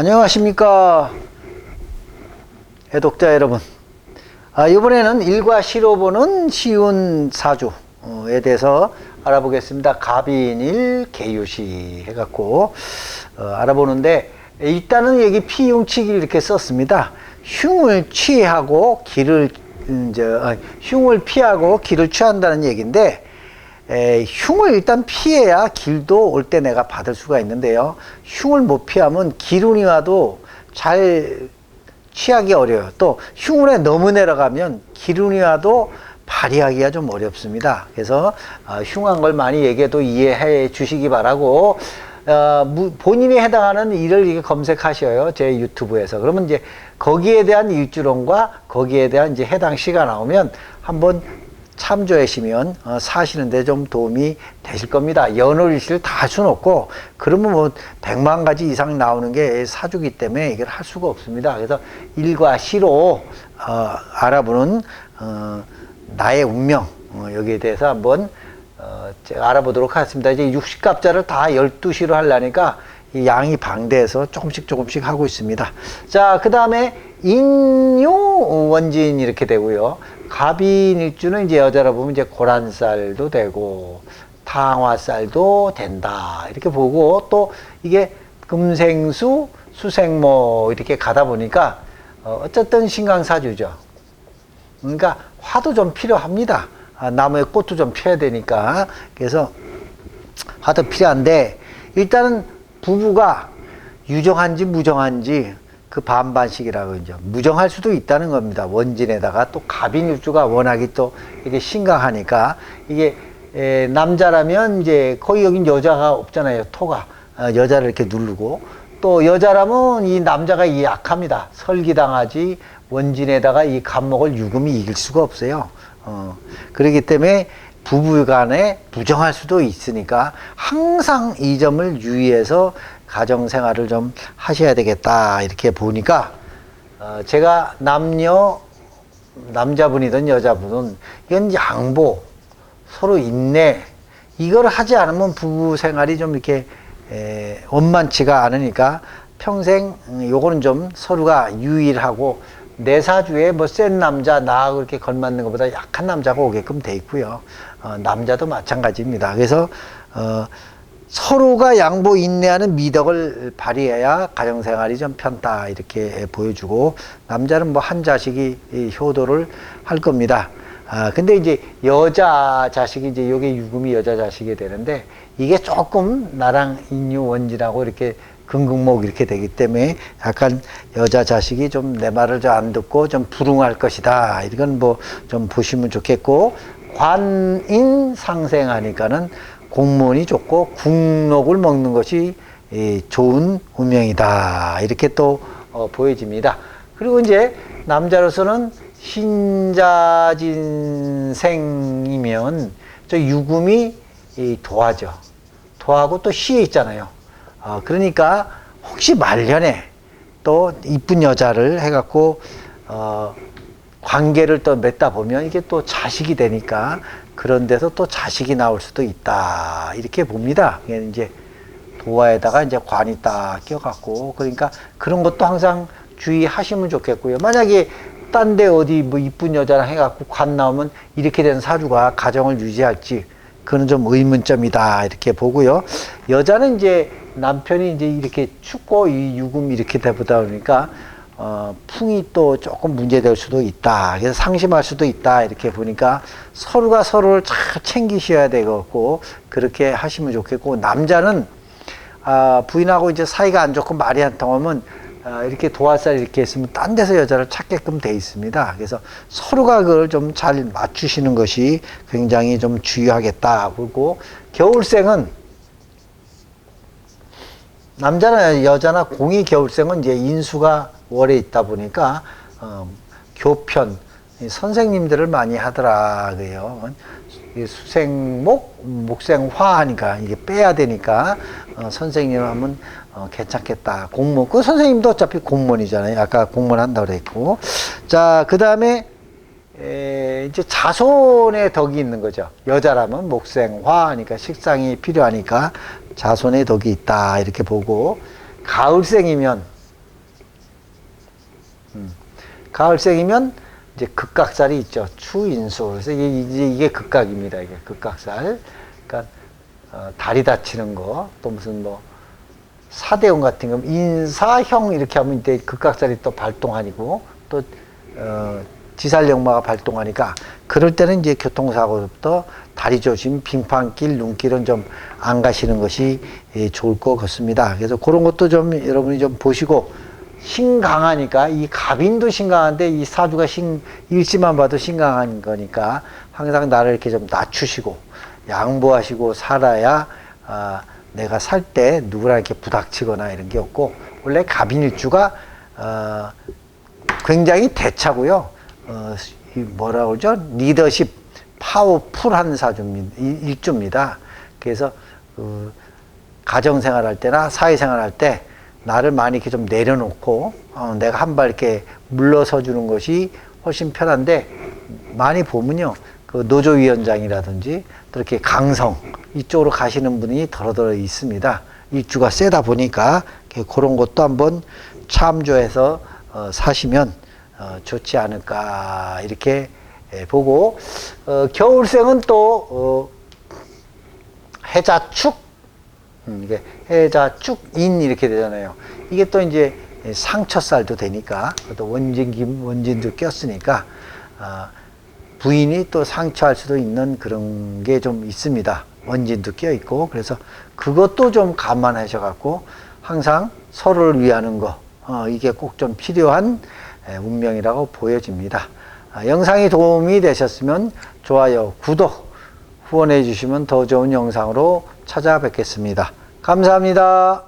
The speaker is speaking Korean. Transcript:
안녕하십니까 애독자 여러분. 아, 이번에는 일과 시로 보는 쉬운 사주에 대해서 알아보겠습니다. 갑인일 개유시 해갖고 어, 알아보는데 일단은 여기 피용치기 이렇게 썼습니다. 흉을 취하고 길을 이제 아, 흉을 피하고 길을 취한다는 얘기인데 에, 흉을 일단 피해야 길도 올 때 내가 받을 수가 있는데요. 흉을 못 피하면 기운이 와도 잘 취하기 어려워요. 또 흉을 너무 내려가면 기운이 와도 발휘하기가 좀 어렵습니다. 그래서 어, 흉한 걸 많이 얘기해도 이해해 주시기 바라고 어, 무- 본인이 해당하는 일을 검색하셔요. 제 유튜브에서. 그러면 이제 거기에 대한 일주론과 거기에 대한 이제 해당 시가 나오면 한번 참조하시면 어, 사시는데 좀 도움이 되실 겁니다. 연월일시를 다 없고 그러면 뭐 백만 가지 이상 나오는 게 사주기 때문에 이걸 할 수가 없습니다. 그래서 일과 시로 어, 알아보는 어, 나의 운명 어, 여기에 대해서 한번 어, 제가 알아보도록 하겠습니다. 이제 60갑자를 다 12시로 하려니까 이 양이 방대해서 조금씩 조금씩 하고 있습니다. 자, 그 다음에 인요 원진 이렇게 되고요. 갑인일주는 이제 여자라 보면 이제 고란살도 되고 탕화살도 된다. 이렇게 보고 또 이게 금생수, 수생모 이렇게 가다 보니까 어, 어쨌든 신강사주죠. 그러니까 화도 좀 필요합니다. 아, 나무에 꽃도 좀 피워야 되니까. 그래서 화도 필요한데 일단은 부부가 유정한지 무정한지 그 반반씩이라고 이제 무정할 수도 있다는 겁니다. 원진에다가 또 갑인일주가 워낙에 또 이게 심각하니까 이게 에, 남자라면 이제 거의 여긴 여자가 없잖아요. 토가 어, 여자를 이렇게 누르고 또 여자라면 이 남자가 이 약합니다. 설기당하지 원진에다가 이 간목을 유금이 이길 수가 없어요. 어, 그렇기 때문에 부부 간에 부정할 수도 있으니까 항상 이 점을 유의해서 가정 생활을 좀 하셔야 되겠다 이렇게 보니까 어, 제가 남녀 남자분이든 여자분은 이건 양보 서로 인내 이걸 하지 않으면 부부 생활이 좀 이렇게 에, 원만치가 않으니까 평생 음, 요거는 좀 서로가 유일하고 내 사주에 뭐 센 남자 나 그렇게 걸맞는 것보다 약한 남자가 오게끔 돼 있고요. 어, 남자도 마찬가지입니다. 그래서 어, 서로가 양보 인내하는 미덕을 발휘해야 가정생활이 좀 편다 이렇게 보여주고 남자는 뭐 한 자식이 이 효도를 할 겁니다. 아 근데 이제 여자 자식이 이제 요게 유금이 여자 자식이 되는데 이게 조금 나랑 인유 원지라고 이렇게 근극목 이렇게 되기 때문에 약간 여자 자식이 좀 내 말을 좀안 듣고 좀 불응할 것이다. 이건 뭐 좀 보시면 좋겠고 관인 상생하니까는 공무원이 좋고 국록을 먹는 것이 이 좋은 운명이다. 이렇게 또 어, 보여집니다. 그리고 이제 남자로서는 신자진생이면 저 유금이 이 도화죠. 도하고 또 시에 있잖아요. 어, 그러니까 혹시 말년에 또 이쁜 여자를 해갖고 어, 관계를 또 맺다 보면 이게 또 자식이 되니까 그런 데서 또 자식이 나올 수도 있다 이렇게 봅니다. 이제 도화에다가 이제 관이 딱 껴갖고 그러니까 그런 것도 항상 주의하시면 좋겠고요. 만약에 딴 데 어디 뭐 이쁜 여자랑 해갖고 관 나오면 이렇게 된 사주가 가정을 유지할지 그는 좀 의문점이다 이렇게 보고요. 여자는 이제 남편이 이제 이렇게 춥고 이 유금 이렇게 되다 보니까 어, 풍이 또 조금 문제될 수도 있다. 그래서 상심할 수도 있다. 이렇게 보니까 서로가 서로를 잘 챙기셔야 되겠고 그렇게 하시면 좋겠고 남자는 아, 부인하고 이제 사이가 안 좋고 말이 안 통하면 아, 이렇게 도화살 이렇게 있으면 딴 데서 여자를 찾게끔 돼 있습니다. 그래서 서로가 그걸 좀 잘 맞추시는 것이 굉장히 좀 중요하겠다. 그리고 겨울생은 남자나 여자나 공이 겨울생은 이제 인수가 월에 있다 보니까 어, 교편 이 선생님들을 많이 하더라 그래요. 이 수생목, 목생화 하니까 이게 빼야 되니까 어, 선생님 하면 어, 괜찮겠다. 공무원 그 선생님도 어차피 공무원이잖아요. 아까 공무원 한다고 그랬고 자 그 다음에 에, 이제 자손의 덕이 있는 거죠. 여자라면 목생화 하니까 식상이 필요하니까 자손의 덕이 있다 이렇게 보고 가을생이면 가을생이면 이제 극각살이 있죠. 추인수. 그래서 이게, 이게 극각입니다. 이게 극각살. 그러니까 어, 다리 다치는 거, 또 무슨 뭐 사대원 같은 거, 인사형 이렇게 하면 이제 극각살이 또 발동하고 또 어, 지살역마가 발동하니까 그럴 때는 이제 교통사고부터 다리 조심, 빙판길, 눈길은 좀 안 가시는 것이 예, 좋을 것 같습니다. 그래서 그런 것도 좀 여러분이 좀 보시고 신강하니까 이 갑인도 신강한데 이 사주가 신 일지만 봐도 신강한 거니까 항상 나를 이렇게 좀 낮추시고 양보하시고 살아야 아, 내가 살 때 누구랑 이렇게 부닥치거나 이런 게 없고 원래 갑인일주가 어, 굉장히 대차고요. 어, 이 뭐라 그러죠? 리더십, 파워풀한 사주입니다. 일- 일주입니다. 그래서 그 가정생활 할 때나 사회생활 할 때 나를 많이 이렇게 좀 내려놓고 어, 내가 한 발 이렇게 물러서 주는 것이 훨씬 편한데 많이 보면요. 그 노조위원장이라든지 또 이렇게 강성 이쪽으로 가시는 분이 더러더러 있습니다. 일주가 세다 보니까 그런 것도 한번 참조해서 어, 사시면 어, 좋지 않을까 이렇게 예, 보고 어, 겨울생은 또 어, 해자축 음, 이게 해자축인 이렇게 되잖아요. 이게 또 이제 상처살도 되니까 또 원진 김 원진도 꼈으니까 아, 부인이 또 상처할 수도 있는 그런 게 좀 있습니다. 원진도 껴 있고 그래서 그것도 좀 감안하셔 갖고 항상 서로를 위하는 거 어, 이게 꼭 좀 필요한 에, 운명이라고 보여집니다. 아, 영상이 도움이 되셨으면 좋아요, 구독 후원해 주시면 더 좋은 영상으로 찾아뵙겠습니다. 감사합니다.